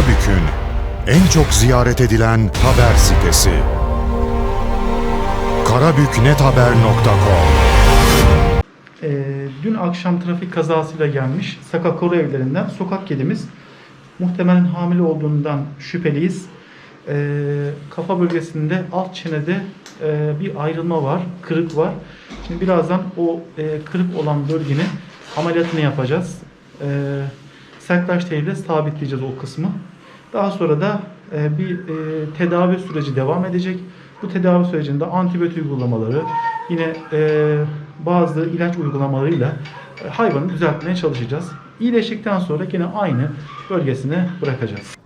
Karabük'ün en çok ziyaret edilen haber sitesi. karabüknethaber.com Ee, dün akşam trafik kazasıyla gelmiş Sakakoru evlerinden sokak kedimiz muhtemelen hamile olduğundan şüpheliyiz. Ee, kafa bölgesinde alt çenede e, bir ayrılma var, kırık var. Şimdi birazdan o e, kırık olan bölgenin ameliyatını yapacağız. Ee, sertlaş teliyle sabitleyeceğiz o kısmı. Daha sonra da e, bir e, tedavi süreci devam edecek. Bu tedavi sürecinde antibiyotik uygulamaları, yine e, bazı ilaç uygulamalarıyla e, hayvanı düzeltmeye çalışacağız. İyileştikten sonra yine aynı bölgesine bırakacağız.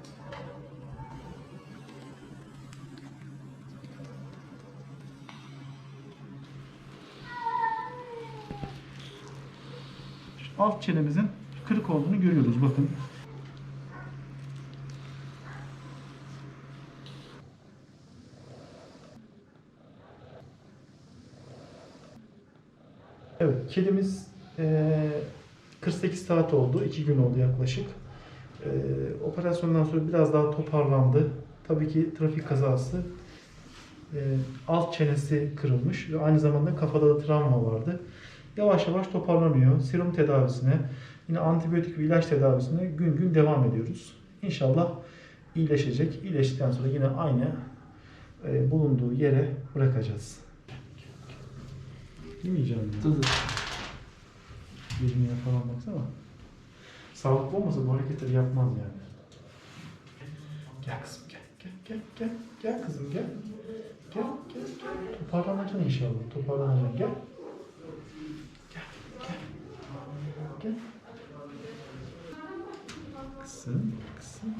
Alt çenemizin kırık olduğunu görüyoruz bakın. Evet, kedimiz eee, 48 saat oldu, 2 gün oldu yaklaşık. Eee, operasyondan sonra biraz daha toparlandı. Tabii ki trafik kazası, eee, alt çenesi kırılmış ve aynı zamanda kafada da travma vardı. Yavaş yavaş toparlanıyor. Serum tedavisine, yine antibiyotik ve ilaç tedavisine gün gün devam ediyoruz. İnşallah iyileşecek. İyileştikten sonra yine aynı eee, bulunduğu yere bırakacağız. Yemeyeceğim ya. Birini falan baksana. Sağlıklı olmasa bu hareketleri yapmaz yani. Gel kızım gel. Gel gel gel. Gel kızım gel. Gel gel gel. Toparlanacaksın inşallah. Toparlanacaksın. Gel gel. Gel. Kızım kızım.